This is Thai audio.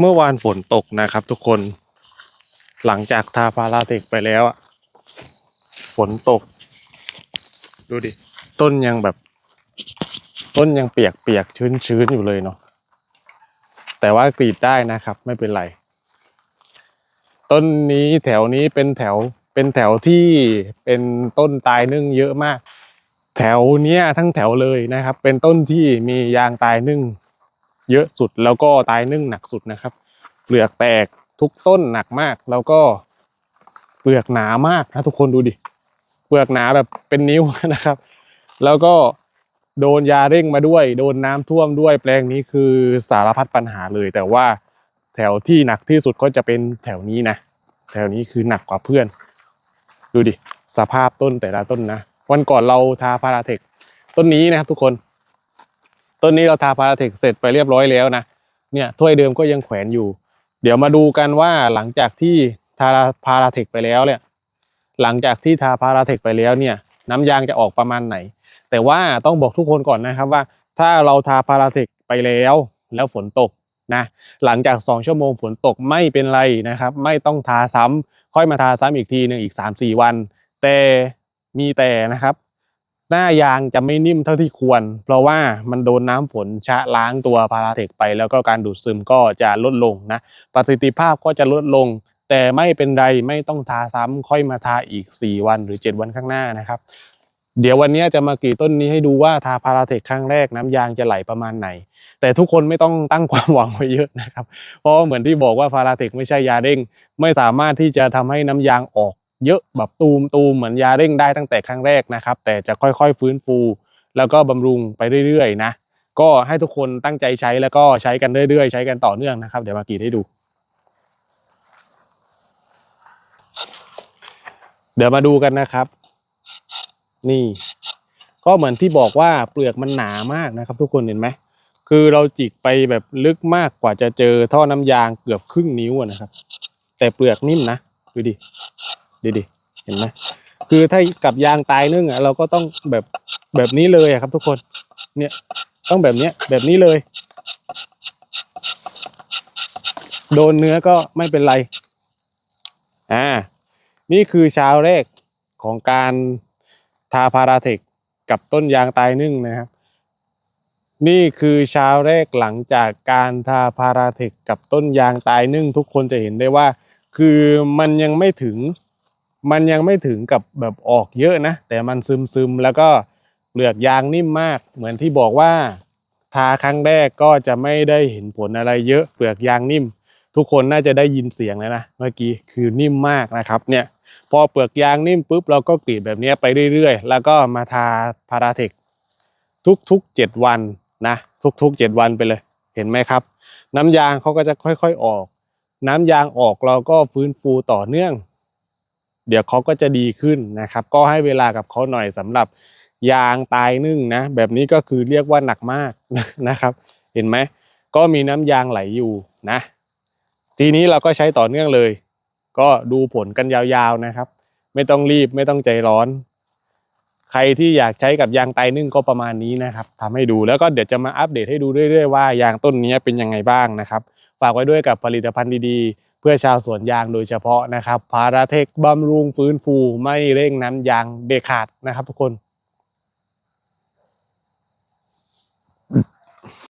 เมื่อวานฝนตกนะครับทุกคน หลังจากทาพาราเทคไปแล้วอะฝนตก ดูดิ ต้นยังแบบ ต้นยังเปียกเปียกชื้นชื้นอยู่เลยเนาะแต่ว่ากรีดได้นะครับ ไม่เป็นไร ต้นนี้แถวนี้เป็นแถวเป็นแถวที่เป็นต้นตายนึ่งเยอะมาก แถวเนี้ยทั้งแถวเลยนะครับ เป็นต้นที่มียางตายนึ่ง เยอะสุดแล้วก็ตายนึ่งหนักสุดนะครับ เปลือกแตกทุกต้นหนักมาก แล้วก็เปลือกหนามากนะทุกคนดูดิ เปลือกหนาแบบเป็นนิ้วนะครับ แล้วก็โดนยาเร่งมาด้วย โดนน้ำท่วมด้วยแปลงนี้คือสารพัดปัญหาเลย แต่ว่าแถวที่หนักที่สุดก็จะเป็นแถวนี้นะ แถวนี้คือหนักกว่าเพื่อน ดูดิ สภาพต้นแต่ละต้นนะ วันก่อนเราทาพาราเทคต้นนี้นะครับทุกคน ต้นนี้เราทาพาราเทคเสร็จไปเรียบร้อยแล้วนะเนี่ยถ้วยเดิมก็ยังแขวนอยู่ เดี๋ยวมาดูกันว่าหลังจากที่ทาพาราเทคไปแล้วเนี่ยหลังจากที่ทาพาราเทคไปแล้วเนี่ยน้ำยางจะออกประมาณไหน แต่ว่าต้องบอกทุกคนก่อนนะครับว่า ถ้าเราทาพาราเทคไปแล้วแล้วฝนตกนะหลังจาก 2 ชั่วโมงฝนตกไม่เป็นไรนะครับ ไม่ต้องทาซ้ำค่อยมาทาซ้ำอีกทีหนึ่งอีก 3-4 วัน แต่มีแต่นะครับ หน้ายางจะไม่นิ่มเท่าที่ควร เพราะว่ามันโดนน้ำฝนชะล้างตัวพาราเทคไป แล้วก็การดูดซึมก็จะลดลงนะประสิทธิภาพก็จะลดลง แต่ไม่เป็นไรไม่ต้องทาซ้ำค่อยมาทาอีก 4 วันหรือ 7 วันข้างหน้านะครับ เดี๋ยววันนี้จะมากรีดต้นนี้ให้ดูว่าทาพาราเทคครั้งแรกน้ำยางจะไหลประมาณไหน แต่ทุกคนไม่ต้องตั้งความหวังไว้เยอะนะครับ เพราะเหมือนที่บอกว่าพาราเทคไม่ใช่ยาเร่งไม่สามารถที่จะทำให้น้ำยางออก เยอะแบบตูมตูมเหมือนยาเร่งได้ตั้งแต่ครั้งแรกนะครับ แต่จะค่อยๆฟื้นฟู แล้วก็บำรุงไปเรื่อยๆนะก็ให้ทุกคนตั้งใจใช้แล้วก็ใช้กันเรื่อยๆ ใช้กันต่อเนื่องนะครับ เดี๋ยวมากีดให้ดู เดี๋ยวมาดูกันนะครับ นี่ ก็เหมือนที่บอกว่าเปลือกมันหนามากนะครับ ทุกคนเห็นไหมคือเราจิกไปแบบลึกมากกว่าจะเจอท่อน้ำยางเกือบครึ่งนิ้วนะครับ แต่เปลือกนิ่มนะดูดิ ดูดิเห็นไหมคือถ้ากับยางตายนึ่งอะเราก็ต้องแบบแบบนี้เลยอะครับ ทุกคน เนี่ยต้องแบบเนี้ยแบบนี้เลย โดนเนื้อก็ไม่เป็นไรอ่านี่คือเช้าแรกของการทาพาราเทคกับต้นยางตายนึ่งนะครับ นี่คือเช้าแรกหลังจากการทาพาราเทคกับต้นยางตายนึ่ง ทุกคนจะเห็นได้ว่า คือมันยังไม่ถึง มันยังไม่ถึงกับแบบออกเยอะนะ แต่มันซึมซึมๆแล้วก็เปลือกยางนิ่มมาก เหมือนที่บอกว่า ทาครั้งแรกก็จะไม่ได้เห็นผลอะไรเยอะเปลือกยางนิ่ม ทุกคนน่าจะได้ยินเสียงแล้วนะเมื่อกี้คือนิ่มมากนะครับเนี่ยพอเปลือกยางนิ่มปุ๊บเราก็กรีดแบบนี้ไปเรื่อยๆ แล้วก็มาทาพาราเทคทุกๆเจ็ดวันนะทุกๆเจ็ดวันไปเลยเห็นไหมครับ น้ำยางเขาก็จะค่อยๆออก น้ำยางออกเราก็ฟื้นฟูต่อเนื่อง เดี๋ยวเขาก็จะดีขึ้นนะครับ ก็ให้เวลากับเขาหน่อยสำหรับยางตายนึ่งนะแบบนี้ก็คือเรียกว่าหนักมากนะครับ เห็นไหมก็มีน้ำยางไหลอยู่นะ ทีนี้เราก็ใช้ต่อเนื่องเลย ก็ดูผลกันยาวๆนะครับ ไม่ต้องรีบไม่ต้องใจร้อน ใครที่อยากใช้กับยางไตนึ่งก็ประมาณนี้นะครับทำให้ดูแล้วก็เดี๋ยวจะมาอัปเดตให้ดูเรื่อยๆว่ายางต้นนี้เป็นยังไงบ้างนะครับ ฝากไว้ด้วยกับผลิตภัณฑ์ดีๆ เพื่อชาวสวนยางโดยเฉพาะนะครับพาราเทคบำรุงฟื้นฟูไม่เร่งน้ำยางเด็ดขาดนะครับทุกคน